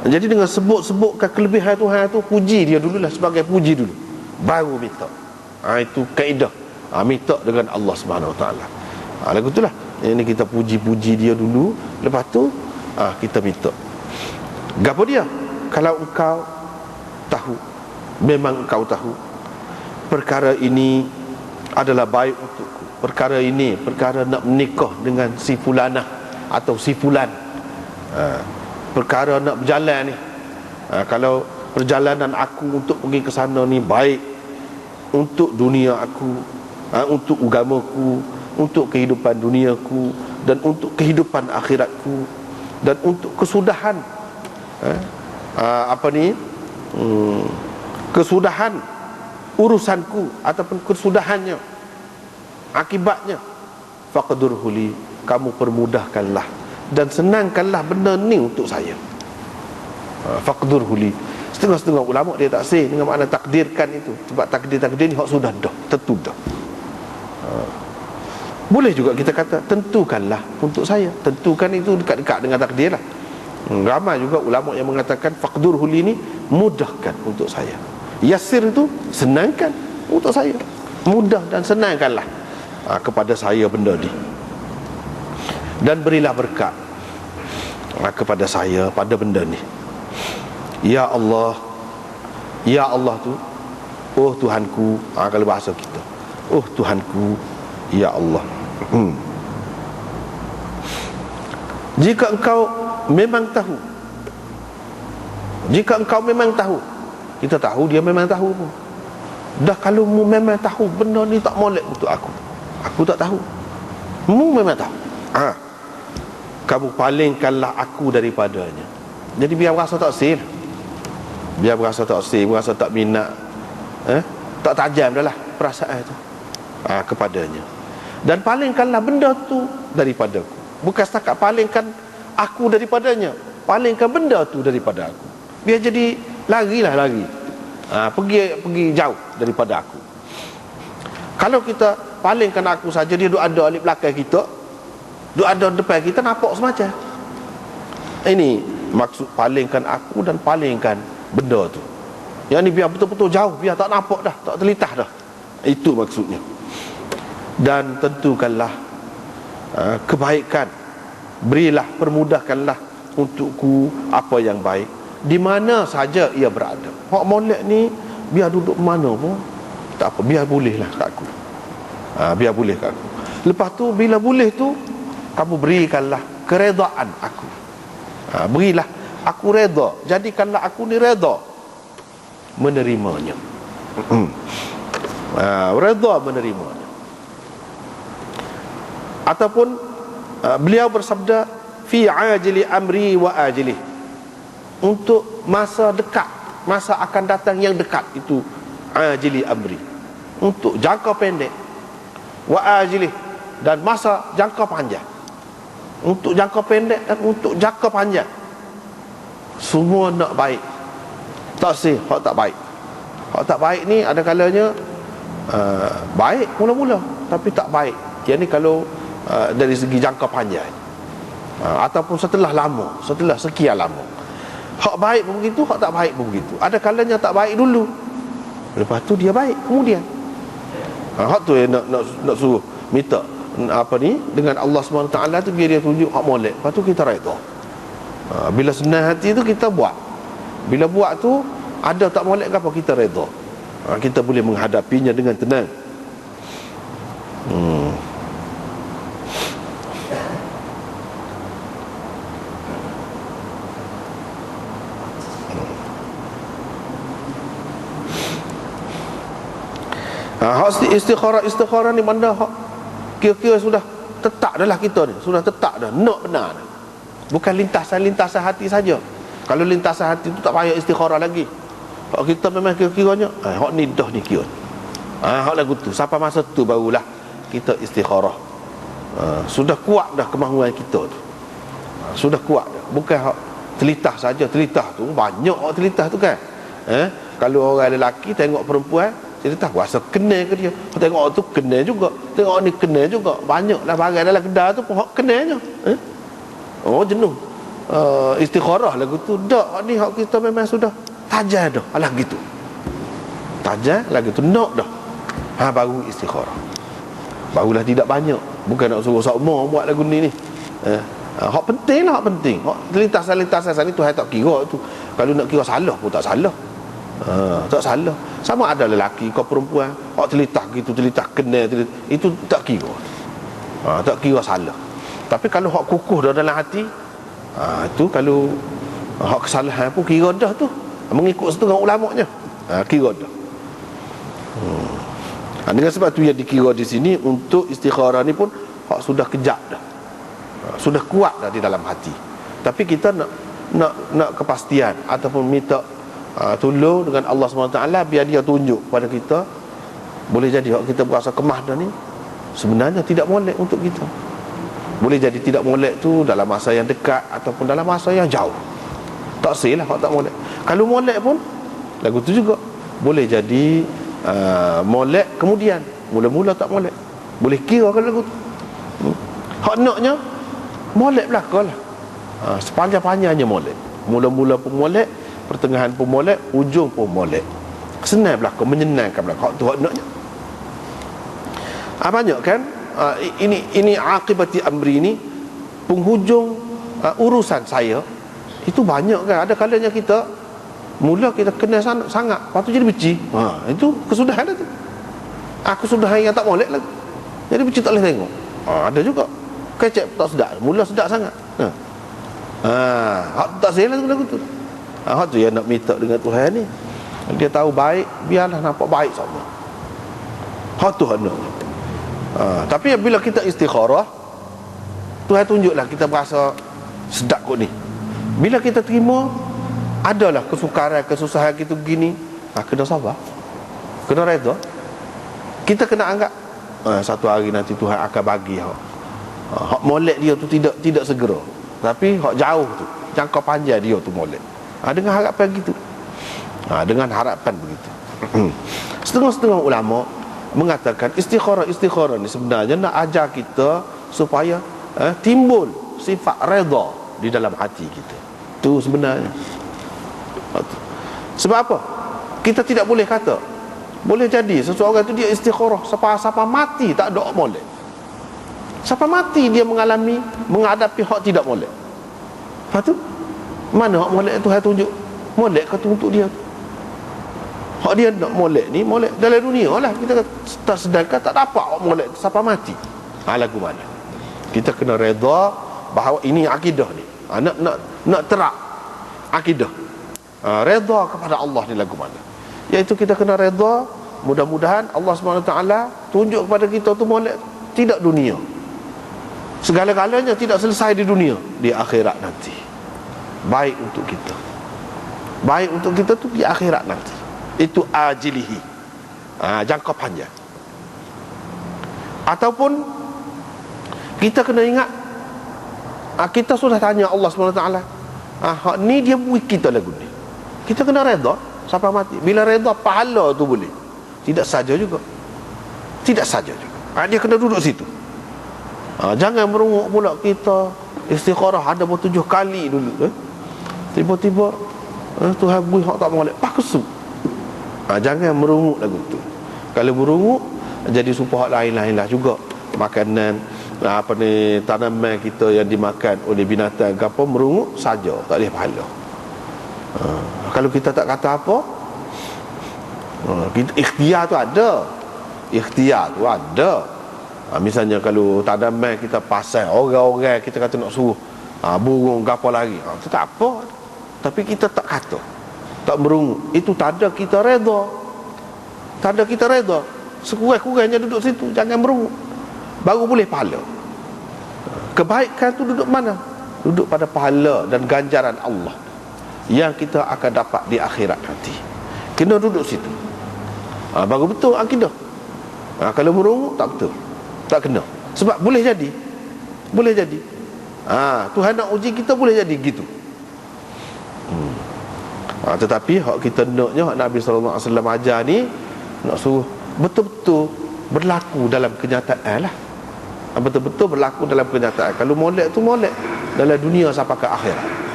Jadi dengan sebut-sebutkan kelebihan Tuhan tu Puji dia dulu lah sebagai puji dulu. Baru minta. Ha, Itu kaedah. Ha, Minta dengan Allah Subhanahu SWT ha, Lagu itulah Ini kita puji-puji dia dulu. Lepas tu ha, Kita minta. Gapa dia? Kalau engkau Tahu Memang engkau tahu Perkara ini Adalah baik untukku. Perkara ini Perkara nak menikah Dengan si fulanah Atau si fulan. Ha, perkara nak berjalan ni. Ha, kalau perjalanan aku untuk pergi ke sana ni baik untuk dunia aku ha, untuk agamaku untuk kehidupan duniaku dan untuk kehidupan akhiratku dan untuk kesudahan. Ha, ha, apa ni? Hmm, kesudahan urusanku ataupun kesudahannya akibatnya. Faqdur huli kamu permudahkanlah dan senangkanlah benda ni untuk saya. Ha, faqdur huli setengah-setengah ulama dia tak say dengan makna takdirkan itu. Sebab takdir-takdir ni hak sudah dah tentu dah. Ha. boleh juga kita kata tentukanlah untuk saya. Tentukan itu dekat-dekat dengan takdir lah. Hmm, ramai juga ulama yang mengatakan faqdur huli ni mudahkan untuk saya. Yasir itu senangkan untuk saya. Mudah dan senangkanlah ha, kepada saya benda ni dan berilah berkat ah, kepada saya pada benda ni. Ya Allah ya Allah tu oh Tuhanku ha, kalau bahasa kita oh Tuhanku ya Allah. Hmm. jika engkau memang tahu jika engkau memang tahu kita tahu dia memang tahu pun. Dah kalau mu memang tahu benda ni tak molek untuk aku aku tak tahu. Mu memang tahu. Ah. ha kamu palingkanlah aku daripadanya. Jadi biar berasa tak sir. Biar berasa tak sir berasa tak minat. Eh? tak tajam dah lah perasaan itu. Ha, kepadanya. Dan palingkanlah benda tu daripada aku bukan setakat palingkan aku daripadanya. Palingkan benda tu daripada aku. Biar jadi larilah lari. Ha, pergi pergi jauh daripada aku. Kalau kita palingkan aku saja dia ada di belakang kita Duk ada depan kita nampak semacam. Ini maksud palingkan aku dan palingkan benda tu. Yang ni biar betul-betul jauh Biar tak nampak dah, tak terlitah dah. Itu maksudnya. Dan tentukanlah uh, kebaikan. Berilah, permudahkanlah untukku apa yang baik. Di mana saja ia berada. Hak molek ni biar duduk mana pun Tak apa, biar bolehlah kat aku. Uh, Biar boleh kat aku. Lepas tu bila boleh tu kamu berikanlah keredaan aku. Ha, berilah. Aku reda. Jadikanlah aku ni reda. Menerimanya. Ha, reda menerimanya. Ataupun uh, beliau bersabda fi ajli amri wa ajli untuk masa dekat masa akan datang yang dekat itu ajli amri. Untuk jangka pendek wa ajli dan masa jangka panjang untuk jangka pendek dan untuk jangka panjang. Semua nak baik. Tak sih hak tak baik. Hak tak baik ni ada kalanya uh, baik mula-mula tapi tak baik. Yang ni kalau uh, dari segi jangka panjang. Uh, ataupun setelah lama setelah sekian lama. Hak baik pun begitu hak tak baik pun begitu. Ada kalanya tak baik dulu. Lepas tu dia baik kemudian. Uh, hak tu yang nak, nak, nak suruh minta apa ni dengan Allah SWT tu dia tunjuk hak molek. Lepas tu kita redha ha, bila senang hati tu kita buat. Bila buat tu ada tak molek ke apa kita redha ha, kita boleh menghadapinya dengan tenang. Hmm. Ha, istikharah istikharah ni mana hak kira-kira sudah tetap dah lah kita ni. Sudah tetap dah. Nak benar dah. bukan lintasan-lintasan hati saja. Kalau lintasan hati tu tak payah istikharah lagi. Kalau kita memang kira-kiranya eh, hak ni dah ni kira. Ah, hak lagu tu. Sampai masa tu barulah kita istikharah. Ah, sudah kuat dah kemahuan kita tu. Ah, sudah kuat dah. Bukan hak telitah saja. Telitah tu banyak hak telitah tu kan. Eh? kalau orang lelaki tengok perempuan jadi tak rasa kena ke dia. Tengok tu kena juga. Tengok ni kena juga. Banyak lah barang dalam kedai tu pun kenanya eh? Oh jenuh. Uh, istikharah lagu tu. Dak ni hak kita memang sudah. Tajam dah. Alah gitu. Tajam lagu tu. Nak dah. Ha baru istikharah. Barulah tidak banyak. Bukan nak suruh sakmo buat lagu ni ni. Eh uh, hak penting lah hak penting. Hak lintas-lintas tu tak kira tu. Kalau nak kira salah pun tak salah Ha, tak salah. Sama ada lelaki kau perempuan hak telitah gitu telitah kena telitah, itu tak kira. Ha, tak kira salah. Tapi kalau hak kukuh dalam hati ha, itu kalau hak kesalahan pun kira dah tu. Mengikut setengah ulamanya. Ha, kira dah. Hmm. ha, dengan sebab tu yang dikira di sini untuk istikharah ni pun hak sudah kejap dah. Ha, sudah kuat dah di dalam hati. Tapi kita nak nak nak kepastian ataupun minta uh, tolong dengan Allah SWT biar dia tunjuk pada kita boleh jadi kalau kita berasa kemah dah ni sebenarnya tidak molek untuk kita. Boleh jadi tidak molek tu dalam masa yang dekat ataupun dalam masa yang jauh. Tak sih lah kalau tak molek. Kalau molek pun lagu tu juga boleh jadi uh, molek kemudian. Mula-mula tak molek. Boleh kira kalau lagu tu. Hmm. hak naknya molek belakang lah. Uh, sepanjang-panjangnya molek. Mula-mula pun molek pertengahan pun molek ujung pun molek senang berlaku menyenangkan berlaku tu naknya. Ah, banyak kan? Ah, ini ini akibati amri ini penghujung ah, urusan saya itu banyak kan? Ada kalanya kita mula kita kena sangat, sangat. Lepas tu jadi benci. Ha, itu kesudahan tu. Aku sudah yang tak molek lagi. Jadi benci tak boleh tengok. Ha, ada juga. Kecek tak sedap mula sedap sangat. Ha. Ha, tak saya lagu tu Ah, tu yang nak minta dengan Tuhan ni. Dia tahu baik, biarlah nampak baik sama. Hak tu hendak. Ha, tapi bila kita istikharah, Tuhan tunjuklah kita berasa sedap kot ni. Bila kita terima, adalah kesukaran, kesusahan kita gini, ha, kena sabar. Kena reda. Kita kena anggap ha, satu hari nanti Tuhan akan bagi hak. Ha, hak molek dia tu tidak tidak segera. Tapi hak jauh tu, jangka panjang dia tu molek ha, dengan harapan gitu. Ha, dengan harapan begitu. Setengah-setengah ulama mengatakan istikharah istikharah ni sebenarnya nak ajar kita supaya eh, timbul sifat redha di dalam hati kita. Tu sebenarnya. Sebab apa? Kita tidak boleh kata boleh jadi seseorang itu dia istikharah sampai mati tak ada boleh. Sampai mati dia mengalami menghadapi hak tidak boleh. Lepas tu mana hak molek tu tunjuk? Molek kata untuk dia. Hak dia nak molek ni Molek dalam dunia lah. Kita tak sedangkan tak dapat hak molek Sampai mati. Ha, Lagu mana? Kita kena reda Bahawa ini akidah ni. Ha, Nak nak nak terak Akidah. Ha, Reda kepada Allah ni lagu mana? Iaitu kita kena reda Mudah-mudahan Allah SWT Tunjuk kepada kita tu molek Tidak dunia. Segala-galanya tidak selesai di dunia Di akhirat nanti baik untuk kita. Baik untuk kita tu di akhirat nanti. Itu ajilihi. Ha, jangka panjang. Ataupun kita kena ingat ha, kita sudah tanya Allah SWT ha, ni dia buat kita lagu ni. Kita kena reda sampai mati. Bila reda pahala tu boleh. Tidak saja juga. Tidak saja juga. Ha, dia kena duduk situ. Ha, jangan merunguk pula kita. Istikharah ada bertujuh kali dulu eh? Tiba-tiba eh, Tuhan bui hak tak molek Pakesu ha, Jangan merungut lagu tu. Kalau merungut Jadi supaya hak lain-lain lah juga. Makanan ah, apa ni tanaman kita yang dimakan oleh binatang ke apa merungut saja. Tak boleh pahala. Ha, kalau kita tak kata apa ha, kita, ikhtiar tu ada. Ikhtiar tu ada. Ha, misalnya kalau tanaman kita pasang orang-orang kita kata nak suruh ha, burung ke apa lagi. Ha, tu tak apa tapi kita tak kata tak merungu itu tanda kita reda. Tanda kita reda. Sekurang-kurangnya duduk situ jangan merungu baru boleh pahala. Kebaikan tu duduk mana? Duduk pada pahala dan ganjaran Allah yang kita akan dapat di akhirat nanti. Kena duduk situ. Ha, baru betul akidah. Ha, kalau merungu tak betul. Tak kena. Sebab boleh jadi. Boleh jadi. Ha, Tuhan nak uji kita boleh jadi gitu ha, tetapi hak kita naknya hak Nabi wasallam ajar ni nak suruh betul-betul berlaku dalam kenyataan lah. Betul-betul berlaku dalam kenyataan. Kalau molek tu molek dalam dunia sampai ke akhirat